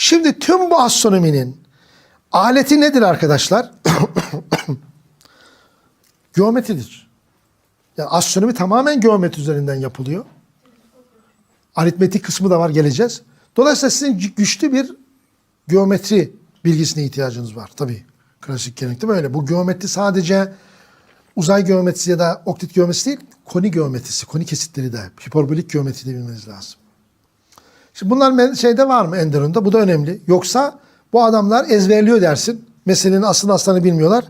Şimdi tüm bu astronominin aleti nedir arkadaşlar? Geometridir. Yani astronomi tamamen geometri üzerinden yapılıyor. Aritmetik kısmı da var geleceğiz. Dolayısıyla sizin güçlü bir geometri bilgisine ihtiyacınız var. Tabii klasik gelenekte böyle. Bu geometri sadece uzay geometrisi ya da oktit geometrisi değil, koni geometrisi, koni kesitleri de, hiperbolik geometri de bilmeniz lazım. Şimdi bunlar şeyde var mı Enderun'da? Bu da önemli. Yoksa bu adamlar ezberliyor dersin. Meselenin aslını aslını bilmiyorlar.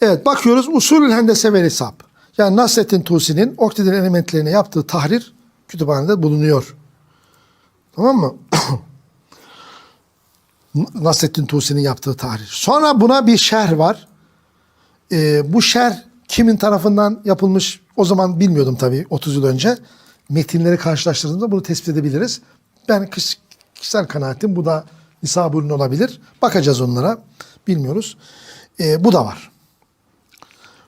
Evet bakıyoruz usulül hendese ve hesap. Yani Nasrettin Tusi'nin oktidin elementlerine yaptığı tahrir kütüphanede bulunuyor. Tamam mı? Nasrettin Tusi'nin yaptığı tahrir. Sonra buna bir şerh var. Ee, bu şerh kimin tarafından yapılmış o zaman bilmiyordum tabii 30 yıl önce. Metinleri karşılaştırdığımda bunu tespit edebiliriz. Ben kişisel kanaatim bu da nisab ürün olabilir. Bakacağız onlara. Bilmiyoruz. Ee, bu da var.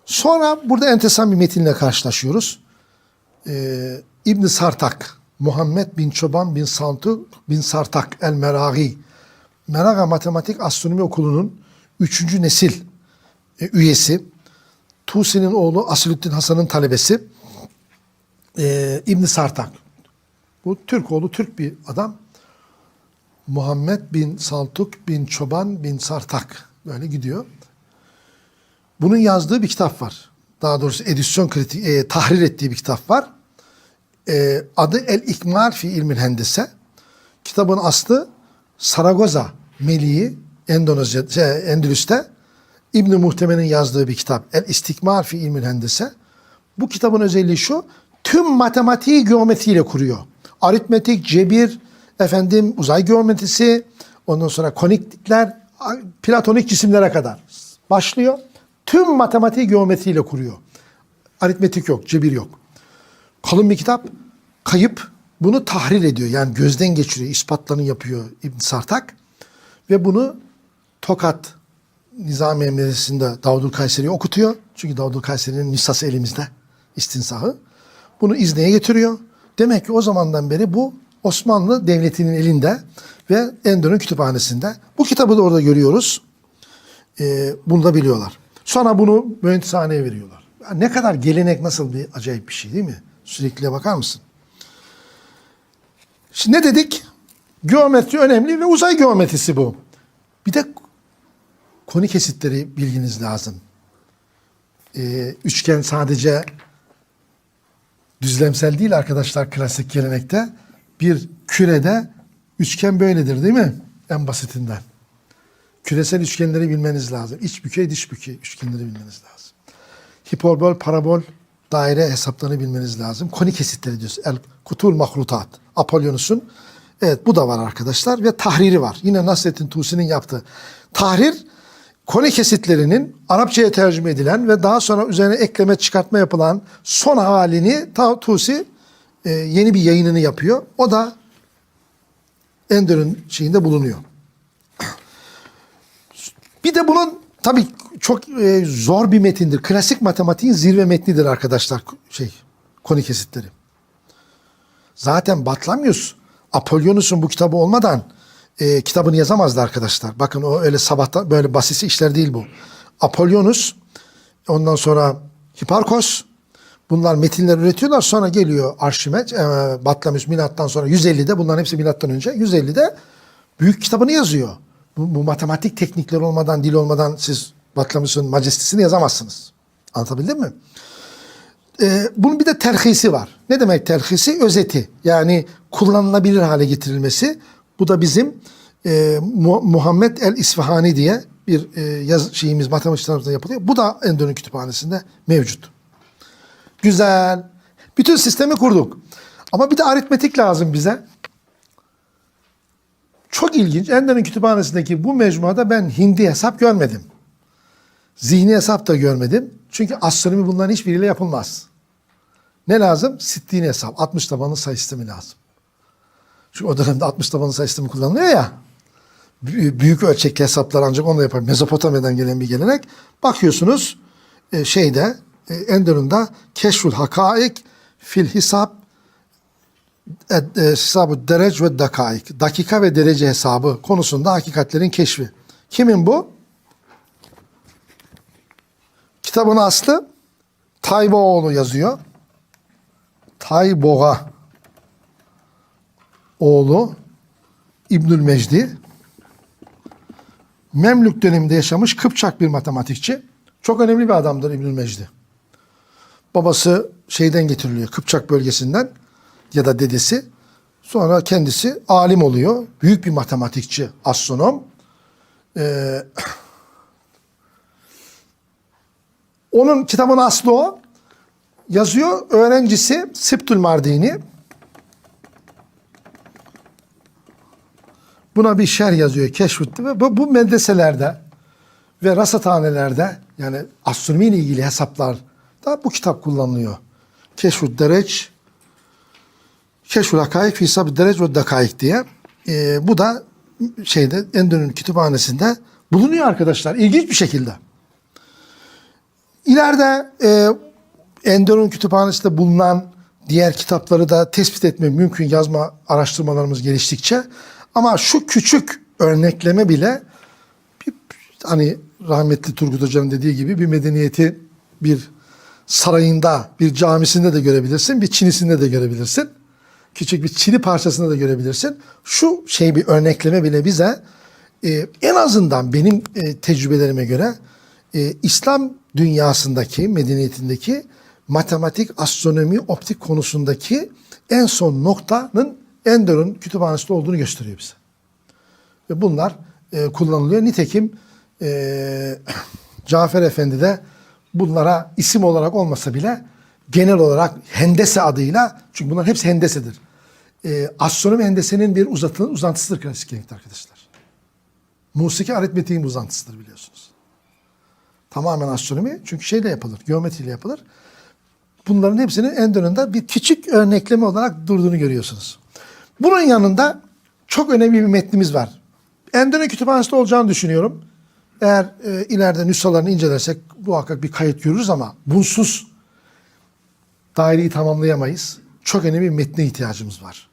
Sonra burada enteresan bir metinle karşılaşıyoruz. Ee, İbn Sartak, Muhammed bin Çoban bin Santu bin Sartak el Meragi. Meraga Matematik Astronomi Okulu'nun 3. nesil e, üyesi. Tusi'nin oğlu Asilüddin Hasan'ın talebesi. Ee, İbn Sartak. Bu Türk oğlu Türk bir adam. Muhammed bin Saltuk bin Çoban bin Sartak. Böyle gidiyor. Bunun yazdığı bir kitap var. Daha doğrusu edisyon kritik, e, tahrir ettiği bir kitap var. E, adı El İkmal fi İlmil Hendese. Kitabın aslı Saragoza Meliği Endonezya, şey, Endülüs'te İbn Muhtemen'in yazdığı bir kitap. El İstikmal fi İlmil Hendese. Bu kitabın özelliği şu. Tüm matematiği geometriyle kuruyor. Aritmetik, cebir, efendim uzay geometrisi, ondan sonra koniklikler, platonik cisimlere kadar başlıyor. Tüm matematiği geometriyle kuruyor. Aritmetik yok, cebir yok. Kalın bir kitap, kayıp bunu tahrir ediyor. Yani gözden geçiriyor, ispatlarını yapıyor İbn Sartak. Ve bunu Tokat Nizami Medresesi'nde Davudül Kayseri'ye okutuyor. Çünkü Davudül Kayseri'nin nüshası elimizde, istinsahı. Bunu İzne'ye getiriyor. Demek ki o zamandan beri bu Osmanlı Devleti'nin elinde ve Endon'un kütüphanesinde. Bu kitabı da orada görüyoruz. Ee, bunu da biliyorlar. Sonra bunu mühendishaneye veriyorlar. Ya ne kadar gelenek nasıl bir acayip bir şey değil mi? Sürekliye bakar mısın? Şimdi ne dedik? Geometri önemli ve uzay geometrisi bu. Bir de koni kesitleri bilginiz lazım. Ee, üçgen sadece düzlemsel değil arkadaşlar klasik gelenekte. Bir kürede üçgen böyledir değil mi? En basitinden. Küresel üçgenleri bilmeniz lazım. İç bükey, dış bükey üçgenleri bilmeniz lazım. Hiperbol, parabol, daire hesaplarını bilmeniz lazım. Koni kesitleri diyoruz. El kutul mahlutat. Apollonus'un. Evet bu da var arkadaşlar ve tahriri var. Yine Nasrettin Tusi'nin yaptığı. Tahrir koni kesitlerinin Arapçaya tercüme edilen ve daha sonra üzerine ekleme çıkartma yapılan son halini Tusi e, yeni bir yayınını yapıyor. O da Ender'ın şeyinde bulunuyor. Bir de bunun tabii çok e, zor bir metindir. Klasik matematiğin zirve metnidir arkadaşlar şey koni kesitleri. Zaten Batlamyus Apollonus'un bu kitabı olmadan e, kitabını yazamazdı arkadaşlar. Bakın o öyle sabahta böyle basisi işler değil bu. Apollonus ondan sonra Hiparkos bunlar metinler üretiyorlar. Sonra geliyor Arşimet, e, Batlamyus milattan sonra 150'de bunların hepsi milattan önce 150'de büyük kitabını yazıyor. Bu, bu matematik teknikler olmadan, dil olmadan siz Batlamyus'un majestesini yazamazsınız. Anlatabildim mi? Ee, bunun bir de terhisi var. Ne demek terhisi? Özeti. Yani kullanılabilir hale getirilmesi. Bu da bizim e, Mu- Muhammed el İsfahani diye bir e, yaz şeyimiz matematik yapılıyor. Bu da Endon'un kütüphanesinde mevcut. Güzel. Bütün sistemi kurduk. Ama bir de aritmetik lazım bize. Çok ilginç. Ender'in kütüphanesindeki bu mecmuada ben hindi hesap görmedim. Zihni hesap da görmedim. Çünkü astronomi bunların hiçbiriyle yapılmaz. Ne lazım? Sittin hesap. 60 tabanlı sayı sistemi lazım. Çünkü o dönemde 60 tabanlı sayı sistemi kullanılıyor ya. Bü- Büyük ölçekli hesaplar ancak onunla yapar. Mezopotamya'dan gelen bir gelenek. Bakıyorsunuz e, şeyde e, Enderun'da Keşful Hakaik Fil Hisap e, e, hesabı derece ve dakaik, dakika ve derece hesabı konusunda hakikatlerin keşfi. Kimin bu? Kitabın aslı Tayboğlu yazıyor. Tayboğa oğlu İbnül Mecdi. Memlük döneminde yaşamış Kıpçak bir matematikçi. Çok önemli bir adamdır İbnül Mecdi. Babası şeyden getiriliyor Kıpçak bölgesinden ya da dedesi. Sonra kendisi alim oluyor. Büyük bir matematikçi, astronom. Ee, onun kitabın aslı o. Yazıyor öğrencisi Siptül Mardini. Buna bir şer yazıyor, keşfetti ve bu, bu medreselerde ve rasathanelerde yani astronomi ile ilgili hesaplarda bu kitap kullanılıyor. Keşfut Dereç, Keşful Hakaik fi Sabr Dereç ve Dakaik diye. Ee, bu da şeyde Endon'un kütüphanesinde bulunuyor arkadaşlar. İlginç bir şekilde. İleride e, Endon'un kütüphanesinde bulunan diğer kitapları da tespit etme mümkün yazma araştırmalarımız geliştikçe. Ama şu küçük örnekleme bile bir, hani rahmetli Turgut Hoca'nın dediği gibi bir medeniyeti bir sarayında, bir camisinde de görebilirsin, bir çinisinde de görebilirsin. Küçük bir çini parçasında da görebilirsin. Şu şey bir örnekleme bile bize e, en azından benim e, tecrübelerime göre e, İslam dünyasındaki, medeniyetindeki matematik, astronomi, optik konusundaki en son noktanın Ender'ın kütüphanesinde olduğunu gösteriyor bize. Ve bunlar e, kullanılıyor. Nitekim e, Cafer Efendi de bunlara isim olarak olmasa bile genel olarak hendese adıyla çünkü bunlar hepsi hendesedir. E, astronomi hendesenin bir uzatı, uzantısıdır klasik genetikte arkadaşlar. Musiki aritmetiğin uzantısıdır biliyorsunuz. Tamamen astronomi çünkü şeyle yapılır, geometriyle yapılır. Bunların hepsinin en dönünde bir küçük örnekleme olarak durduğunu görüyorsunuz. Bunun yanında çok önemli bir metnimiz var. Endone kütüphanesinde olacağını düşünüyorum. Eğer e, ileride nüshalarını incelersek muhakkak bir kayıt görürüz ama bunsuz daireyi tamamlayamayız. Çok önemli bir metne ihtiyacımız var.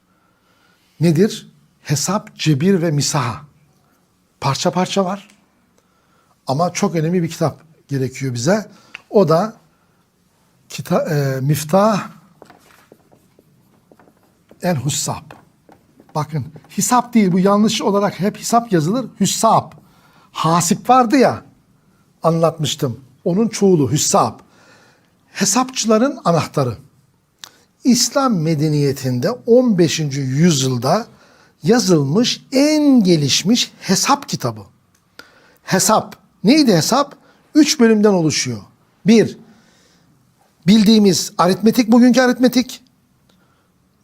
Nedir? Hesap, cebir ve misaha. Parça parça var. Ama çok önemli bir kitap gerekiyor bize. O da kita, e, Miftah El Hussab. Bakın hesap değil bu yanlış olarak hep hesap yazılır. Hüssab. Hasip vardı ya anlatmıştım. Onun çoğulu hüssab. Hesapçıların anahtarı. İslam medeniyetinde 15. yüzyılda yazılmış en gelişmiş hesap kitabı. Hesap. Neydi hesap? Üç bölümden oluşuyor. Bir, bildiğimiz aritmetik, bugünkü aritmetik.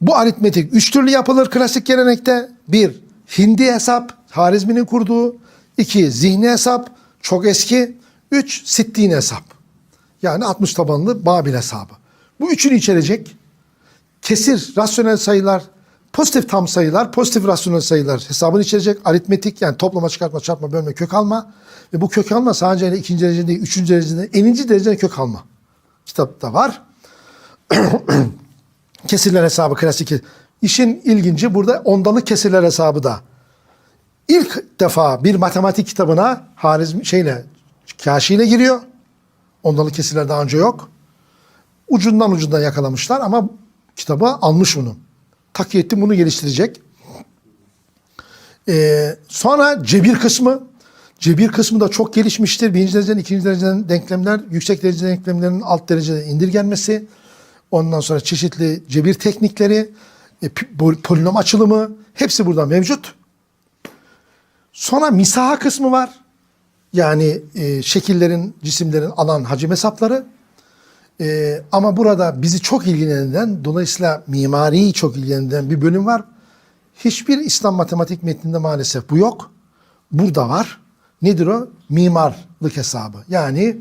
Bu aritmetik üç türlü yapılır klasik gelenekte. Bir, hindi hesap, Harizmi'nin kurduğu. İki, zihni hesap, çok eski. Üç, sittin hesap. Yani 60 tabanlı Babil hesabı. Bu üçünü içerecek. Kesir, rasyonel sayılar, pozitif tam sayılar, pozitif rasyonel sayılar hesabını içerecek. Aritmetik yani toplama, çıkartma, çarpma, bölme, kök alma. Ve bu kök alma sadece ikinci derecede üçüncü derecede, eninci derecede kök alma. Kitapta var. kesirler hesabı klasik. İşin ilginci burada ondalık kesirler hesabı da. İlk defa bir matematik kitabına Harizm şeyle kaşiyle giriyor. Ondalık kesirler daha önce yok. Ucundan ucundan yakalamışlar ama kitaba almış bunu. Takiyettin bunu geliştirecek. Ee, sonra cebir kısmı. Cebir kısmı da çok gelişmiştir. Birinci dereceden, ikinci dereceden denklemler, yüksek derece denklemlerin alt derecede indirgenmesi. Ondan sonra çeşitli cebir teknikleri, e, polinom açılımı hepsi burada mevcut. Sonra misaha kısmı var. Yani e, şekillerin, cisimlerin alan hacim hesapları. E, ama burada bizi çok ilgilendiren, dolayısıyla mimariyi çok ilgilendiren bir bölüm var. Hiçbir İslam matematik metninde maalesef bu yok. Burada var. Nedir o? Mimarlık hesabı. Yani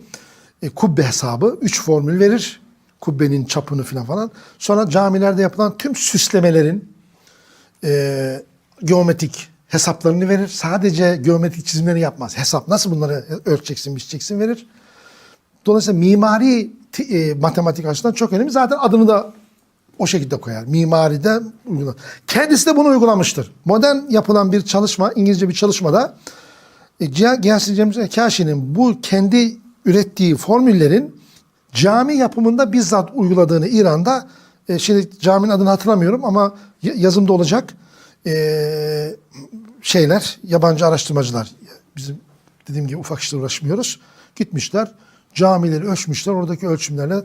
e, kubbe hesabı. Üç formül verir. Kubbenin çapını falan falan. Sonra camilerde yapılan tüm süslemelerin e, geometrik hesaplarını verir. Sadece geometrik çizimleri yapmaz. Hesap nasıl bunları ölçeceksin, biçeceksin verir. Dolayısıyla mimari e, matematik açısından çok önemli. Zaten adını da o şekilde koyar. Mimaride uygular. Kendisi de bunu uygulamıştır. Modern yapılan bir çalışma, İngilizce bir çalışmada e, Giyasi Cemil Kaşi'nin bu kendi ürettiği formüllerin cami yapımında bizzat uyguladığını İran'da e, şimdi caminin adını hatırlamıyorum ama yazımda olacak e, şeyler yabancı araştırmacılar bizim dediğim gibi ufak işle uğraşmıyoruz. Gitmişler camileri ölçmüşler oradaki ölçümlerle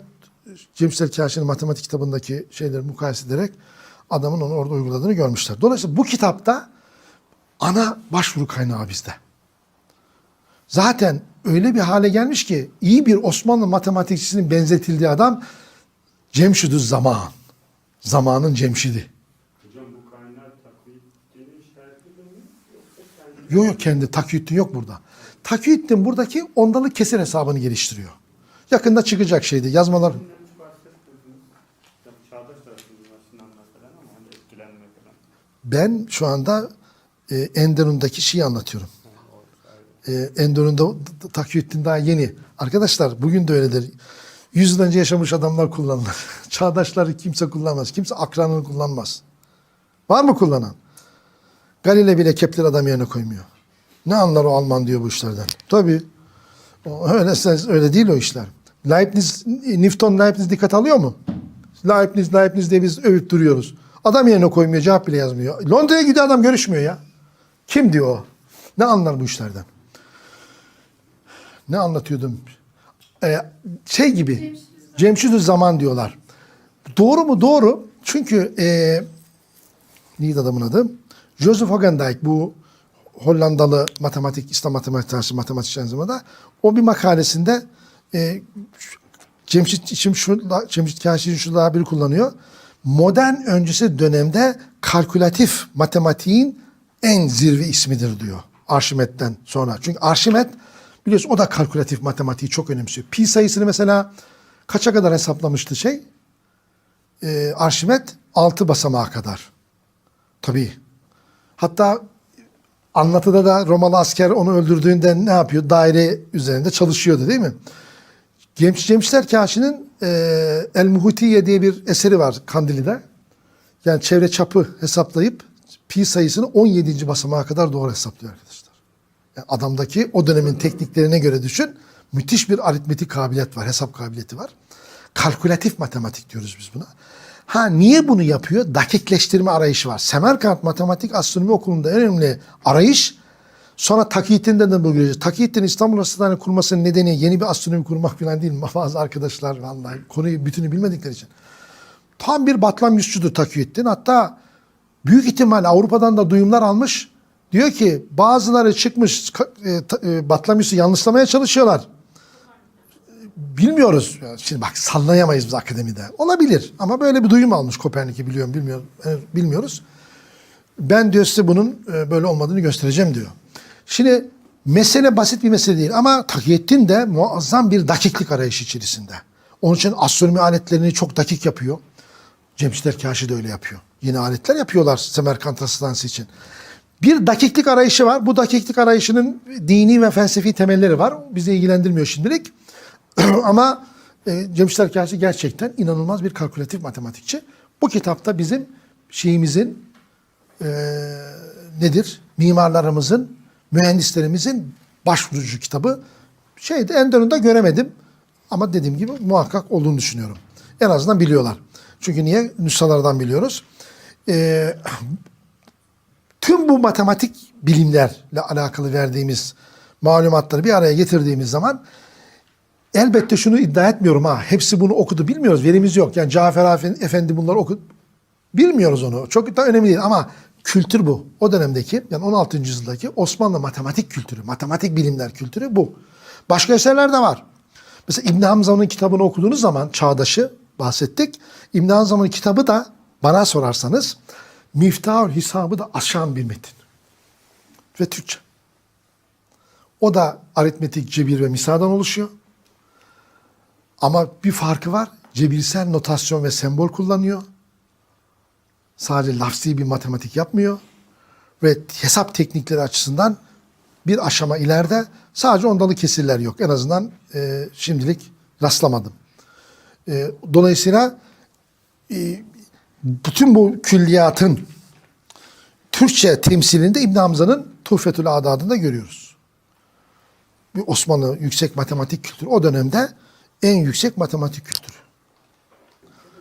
Cemşir Kaşi'nin matematik kitabındaki şeyleri mukayese ederek adamın onu orada uyguladığını görmüşler. Dolayısıyla bu kitapta ana başvuru kaynağı bizde. Zaten öyle bir hale gelmiş ki iyi bir Osmanlı matematikçisinin benzetildiği adam Cemşidü Zaman. Zamanın Cemşidi. Hocam bu kaynağı mi? Yok yok kendi Takiyüddin yok burada. Takiyüddin buradaki ondalı kesir hesabını geliştiriyor. Yakında çıkacak şeydi yazmalar. Hani. Ben şu anda e, Enderun'daki şeyi anlatıyorum. E, Enderun'da Takiyüddin daha yeni. Arkadaşlar bugün de öyledir. Yüz yıl önce yaşamış adamlar kullanılır. Çağdaşları kimse kullanmaz. Kimse akranını kullanmaz. Var mı kullanan? Galile bile Kepler adam yerine koymuyor. Ne anlar o Alman diyor bu işlerden. Tabii. Öyle, öyle değil o işler. Leibniz, Newton Leibniz dikkat alıyor mu? Leibniz, Leibniz diye biz övüp duruyoruz. Adam yerine koymuyor, cevap bile yazmıyor. Londra'ya gidiyor adam görüşmüyor ya. Kim diyor o? Ne anlar bu işlerden? Ne anlatıyordum? Ee, şey gibi, Cemşidü Zaman diyorlar. Doğru mu? Doğru. Çünkü e, neydi adamın adı? Joseph Hogendijk bu Hollandalı matematik, İslam matematik tarihçi matematikçi zamanda o bir makalesinde e, Cemşit için şu Cemşit Kaşi'nin şu tabiri kullanıyor. Modern öncesi dönemde kalkülatif matematiğin en zirve ismidir diyor. Arşimet'ten sonra. Çünkü Arşimet biliyorsun o da kalkülatif matematiği çok önemsiyor. Pi sayısını mesela kaça kadar hesaplamıştı şey? Ee, Arşimet 6 basamağa kadar. Tabii. Hatta anlatıda da Romalı asker onu öldürdüğünde ne yapıyor? Daire üzerinde çalışıyordu değil mi? Cemş, Cemşler Kaşi'nin e, El Muhutiye diye bir eseri var Kandili'de. Yani çevre çapı hesaplayıp pi sayısını 17. basamağa kadar doğru hesaplıyor arkadaşlar. Adamdaki o dönemin tekniklerine göre düşün. Müthiş bir aritmetik kabiliyet var, hesap kabiliyeti var. Kalkülatif matematik diyoruz biz buna. Ha niye bunu yapıyor? Dakikleştirme arayışı var. Semerkant Matematik Astronomi Okulu'nda en önemli arayış Sonra Takiyettin'den de bu göreceğiz. Takiyettin İstanbul Hastanesi kurmasının nedeni yeni bir astronomi kurmak falan değil? Bazı arkadaşlar vallahi konuyu bütünü bilmedikleri için. Tam bir Batlamyusçudur Takiyettin. Hatta büyük ihtimal Avrupa'dan da duyumlar almış. Diyor ki bazıları çıkmış e, e, Batlamyus'u yanlışlamaya çalışıyorlar. Bilmiyoruz. Şimdi bak sallayamayız biz akademide. Olabilir ama böyle bir duyum almış Kopernik'i biliyorum bilmiyorum e, bilmiyoruz. Ben diyor size bunun e, böyle olmadığını göstereceğim diyor. Şimdi mesele basit bir mesele değil ama Takiyettin de muazzam bir dakiklik arayışı içerisinde. Onun için astronomi aletlerini çok dakik yapıyor. Cemşitler Kaşi de öyle yapıyor. Yeni aletler yapıyorlar Semerkant Hastanesi için. Bir dakiklik arayışı var. Bu dakiklik arayışının dini ve felsefi temelleri var. Bizi ilgilendirmiyor şimdilik. Ama e, Cemşitler Kaşi gerçekten inanılmaz bir kalkülatif matematikçi. Bu kitapta bizim şeyimizin e, nedir? Mimarlarımızın, mühendislerimizin başvurucu kitabı. Şeydi Enderun'da göremedim. Ama dediğim gibi muhakkak olduğunu düşünüyorum. En azından biliyorlar. Çünkü niye? Nüshalardan biliyoruz. E, tüm bu matematik bilimlerle alakalı verdiğimiz malumatları bir araya getirdiğimiz zaman elbette şunu iddia etmiyorum ha. Hepsi bunu okudu bilmiyoruz. Verimiz yok. Yani Cafer Efendi, bunları okudu. Bilmiyoruz onu. Çok da önemli değil ama kültür bu. O dönemdeki yani 16. yüzyıldaki Osmanlı matematik kültürü, matematik bilimler kültürü bu. Başka eserler de var. Mesela İbn Hamza'nın kitabını okuduğunuz zaman Çağdaş'ı bahsettik. İbn Hamza'nın kitabı da bana sorarsanız Miftahül Hisabı da aşan bir metin. Ve Türkçe. O da aritmetik, cebir ve misaldan oluşuyor. Ama bir farkı var. Cebirsel notasyon ve sembol kullanıyor. Sadece lafzi bir matematik yapmıyor. Ve hesap teknikleri açısından bir aşama ileride sadece ondalı kesirler yok. En azından e, şimdilik rastlamadım. E, dolayısıyla e, bütün bu külliyatın Türkçe temsilinde İbn Hamza'nın Tuhfetül Adad'ında görüyoruz. Bir Osmanlı yüksek matematik kültürü o dönemde en yüksek matematik kültürü.